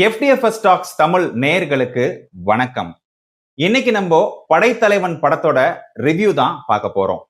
FDFS stocks Tamil நேயர்களுக்கு வணக்கம். இன்னைக்கு நம்ம படைத்தலைவன் படத்தோட ரிவ்யூ தான் பார்க்க போறோம்.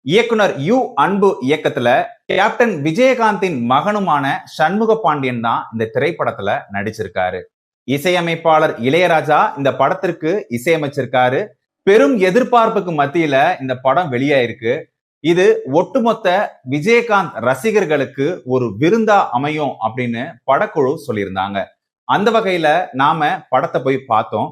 இயக்குனர் யு அன்பு இயக்கத்துல கேப்டன் விஜயகாந்தின் மகனுமான சண்முக பாண்டியன் தான் இந்த திரைப்படத்துல நடிச்சிருக்காரு. இசையமைப்பாளர் இளையராஜா இந்த படத்திற்கு இசையமைச்சிருக்காரு. பெரும் எதிர்பார்ப்புக்கு மத்தியில இந்த படம் வெளியாயிருக்கு. இது ஒட்டுமொத்த விஜயகாந்த் ரசிகர்களுக்கு ஒரு விருந்தா அமையும் அப்படின்னு படக்குழு சொல்லியிருந்தாங்க. அந்த வகையில நாம படத்தை போய் பார்த்தோம்.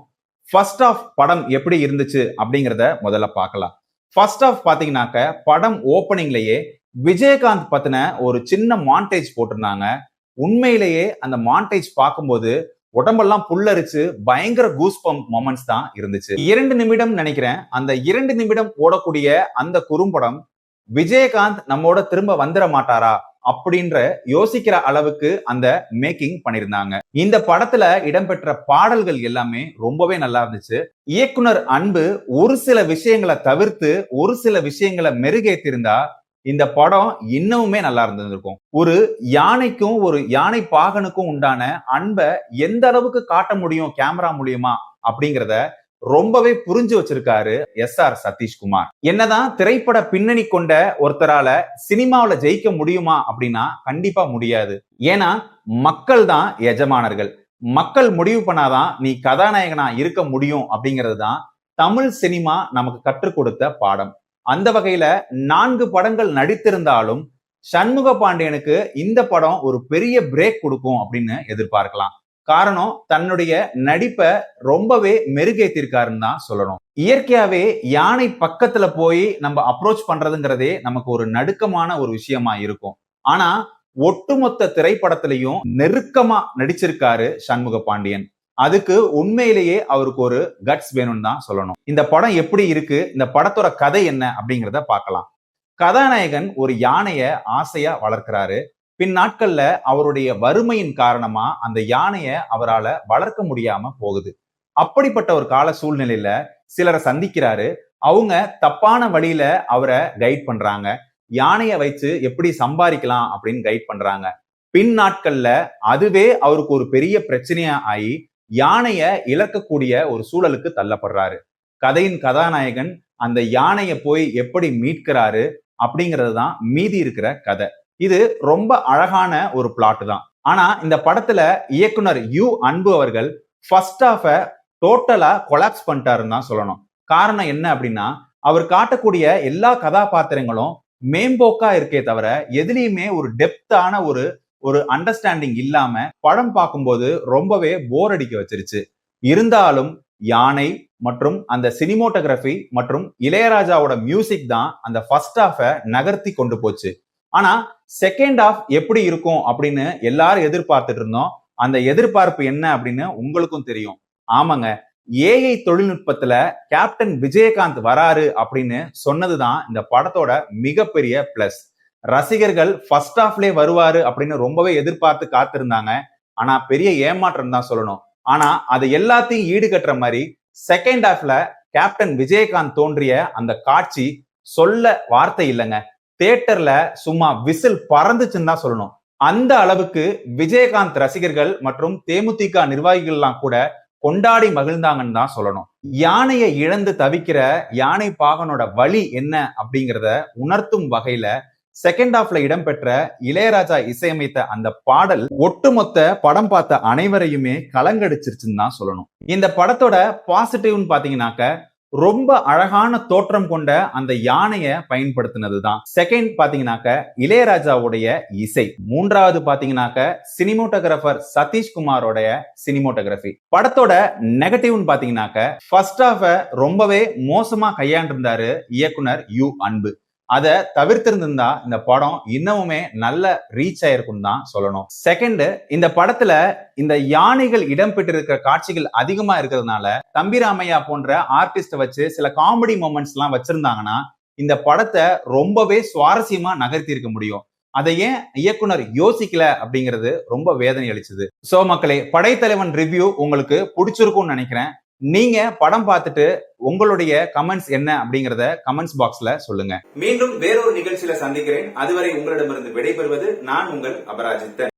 ஃபர்ஸ்ட் ஆஃப் படம் எப்படி இருந்துச்சு அப்படிங்கிறத முதல்ல பார்க்கலாம். ஃபர்ஸ்ட் ஆஃப் பாத்தீங்கன்னாக்க படம் ஓப்பனிங்லயே விஜயகாந்த் பத்தின ஒரு சின்ன மாண்டேஜ் போட்டிருந்தாங்க. உண்மையிலேயே அந்த மாண்டேஜ் பார்க்கும்போது உடம்பெல்லாம் புல்லரிச்சு பயங்கர கூஸ்பம் மொமெண்ட்ஸ் தான் இருந்துச்சு. இரண்டு நிமிடம் நினைக்கிறேன். அந்த இரண்டு நிமிடம் ஓடக்கூடிய அந்த குறும்படம் விஜயகாந்த் நம்மோட திரும்ப வந்துட மாட்டாரா? அப்படின்ற யோசிக்கிற அளவுக்கு அந்த மேக்கிங் பண்ணியிருந்தாங்க இந்த படத்துல இடம்பெற்ற பாடல்கள் எல்லாமே ரொம்பவே நல்லா இருந்துச்சு. இயக்குனர் அன்பு ஒரு சில விஷயங்களை தவிர்த்து ஒரு சில விஷயங்களை மெருகேத்திருந்தா இந்த படம் இன்னமுமே நல்லா இருந்திருக்கும் ஒரு யானைக்கும் ஒரு யானை பாகனுக்கும் உண்டான அன்பை எந்த அளவுக்கு காட்ட முடியும் கேமரா மூலியமா அப்படிங்கிறத ரொம்பவே புரிஞ்சு வச்சிருக்காரு எஸ் ஆர் சதீஷ்குமார். என்னதான் திரைப்பட பின்னணி கொண்ட ஒருத்தரால சினிமாவில ஜெயிக்க முடியுமா அப்படின்னா கண்டிப்பா முடியாது. ஏன்னா மக்கள் தான் எஜமானர்கள். மக்கள் முடிவு பண்ணாதான் நீ கதாநாயகனா இருக்க முடியும் அப்படிங்கிறது தான் தமிழ் சினிமா நமக்கு கற்றுக் கொடுத்த பாடம். அந்த வகையில நான்கு படங்கள் நடித்திருந்தாலும் சண்முக பாண்டியனுக்கு இந்த படம் ஒரு பெரிய பிரேக் கொடுக்கும் அப்படின்னு எதிர்பார்க்கலாம். காரணம் தன்னுடைய நடிப்பை ரொம்பவே மெருகேத்திருக்காருன்னு தான் சொல்லணும். இயற்கையாவே யானை பக்கத்துல போய் நம்ம அப்ரோச் பண்றதுங்கிறதே நமக்கு ஒரு நடுக்கமான ஒரு விஷயமா இருக்கும். ஆனா ஒட்டுமொத்த திரைப்படத்திலையும் நெருக்கமா நடிச்சிருக்காரு சண்முக பாண்டியன். அதுக்கு உண்மையிலேயே அவருக்கு ஒரு கட்ஸ் வேணும்னு தான் சொல்லணும். இந்த படம் எப்படி இருக்கு? இந்த படத்தோட கதை என்ன? அப்படிங்கிறத பார்க்கலாம். கதாநாயகன் ஒரு யானைய ஆசையா வளர்க்கிறாரு. பின் நாட்கள்ல அவருடைய வறுமையின் காரணமா அந்த யானையை அவரால் வளர்க்க முடியாம போகுது. அப்படிப்பட்ட ஒரு கால சூழ்நிலையில சிலரை சந்திக்கிறாரு. அவங்க தப்பான வழியில அவரை கைட் பண்றாங்க. யானையை வச்சு எப்படி சம்பாதிக்கலாம் அப்படின்னு கைட் பண்றாங்க. பின் நாட்கள்ல அதுவே அவருக்கு ஒரு பெரிய பிரச்சனையா ஆகி யானைய இழக்கக்கூடிய ஒரு சூழலுக்கு தள்ளப்படுறாரு. கதையின் கதாநாயகன் அந்த யானையை போய் எப்படி மீட்கிறாரு அப்படிங்கிறது தான் மீதி இருக்கிற கதை. இது ரொம்ப அழகான ஒரு பிளாட் தான். ஆனா இந்த படத்துல இயக்குனர் யு அன்பு அவர்கள் ஃபர்ஸ்ட் ஆஃப டோட்டலா கொலாப்ஸ் பண்ணிட்டாருன்னு தான் சொல்லணும். காரணம் என்ன அப்படின்னா அவர் காட்டக்கூடிய எல்லா கதாபாத்திரங்களும் மேம்போக்கா இருக்கே தவிர எதுலையுமே ஒரு டெப்தான ஒரு ஒரு அண்டர்ஸ்டாண்டிங் இல்லாம படம் பார்க்கும்போது ரொம்பவே போர் அடிக்க வச்சிருச்சு. இருந்தாலும் யானை மற்றும் அந்த சினிமோட்டோகிராஃபி மற்றும் இளையராஜாவோட மியூசிக் தான் அந்த ஃபர்ஸ்ட் ஆஃப நகர்த்தி கொண்டு போச்சு. ஆனா செகண்ட் ஆஃப் எப்படி இருக்கும் அப்படின்னு எல்லாரும் எதிர்பார்த்துட்டு இருந்தோம். அந்த எதிர்பார்ப்பு என்ன அப்படின்னு உங்களுக்கும் தெரியும். ஆமாங்க. ஏஐ தொழில்நுட்பத்துல கேப்டன் விஜயகாந்த் வராரு அப்படின்னு சொன்னதுதான் இந்த படத்தோட மிகப்பெரிய பிளஸ் ரசிகர்கள் ஃபர்ஸ்ட் ஆஃப்லே வருவாரு அப்படின்னு ரொம்பவே எதிர்பார்த்து காத்திருந்தாங்க. ஆனா பெரிய ஏமாற்றம் தான் சொல்லணும். ஆனா அது எல்லாத்தையும் ஈடுகட்டுற மாதிரி செகண்ட் ஹாஃப்ல கேப்டன் விஜயகாந்த் தோன்றிய அந்த காட்சி சொல்ல வார்த்தை இல்லைங்க. தேட்டர்ல சும்மா விசில் பறந்துச்சுன்னு தான் சொல்லணும். அந்த அளவுக்கு விஜயகாந்த் ரசிகர்கள் மற்றும் தேமுதிக நிர்வாகிகள்லாம் கூட கொண்டாடி மகிழ்ந்தாங்கன்னு தான் சொல்லணும். யானையை இழந்து தவிக்கிற யானை பாகனோட வழி என்ன அப்படிங்கிறத உணர்த்தும் வகையில செகண்ட் ஹாஃப்ல இடம்பெற்ற இளையராஜா இசையமைத்த அந்த பாடல் ஒட்டுமொத்த படம் பார்த்த அனைவரையுமே கலங்கடிச்சிருச்சுன்னு தான் சொல்லணும். இந்த படத்தோட பாசிட்டிவ்னு பாத்தீங்கன்னாக்க ரொம்ப அழகான தோற்றம் கொண்ட அந்த யானையை பயன்படுத்தினது தான் செகண்ட் பாத்தீங்கன்னாக்க இளையராஜாவுடைய இசை. மூன்றாவது பாத்தீங்கன்னாக்க சினிமோட்டோகிராஃபர் சதீஷ்குமாரோடைய சினிமோட்டோகிராஃபி படத்தோட நெகட்டிவ்னு பாத்தீங்கன்னாக்க ஃபர்ஸ்ட் ஆஃப் ரொம்பவே மோசமா கையாண்டிருந்தாரு இயக்குனர் யு அன்பு. அதை தவிர்த்திருந்திருந்தா இந்த படம் இன்னமுமே நல்ல ரீச் ஆயிருக்கும் தான் சொல்லணும். செகண்ட் இந்த படத்துல இந்த யானைகள் இடம்பெற்றிருக்கிற காட்சிகள் அதிகமா இருக்கிறதுனால தம்பிராமையா போன்ற ஆர்டிஸ்ட வச்சு சில காமெடி மூமெண்ட்ஸ் எல்லாம் வச்சிருந்தாங்கன்னா இந்த படத்தை ரொம்பவே சுவாரஸ்யமா நகர்த்தி இருக்க முடியும். அதை ஏன் இயக்குனர் யோசிக்கல அப்படிங்கிறது ரொம்ப வேதனை அளிச்சது. சோ மக்களே படைத்தலைவன் ரிவ்யூ உங்களுக்கு பிடிச்சிருக்கும்னு நினைக்கிறேன். நீங்க படம் பார்த்துட்டு உங்களுடைய கமெண்ட்ஸ் என்ன அப்படிங்கறத கமெண்ட்ஸ் பாக்ஸ்ல சொல்லுங்க. மீண்டும் வேறொரு நிகழ்ச்சியில சந்திக்கிறேன். அதுவரை உங்களிடமிருந்து விடைபெறுவது நான் உங்கள் அபராஜித்தன்.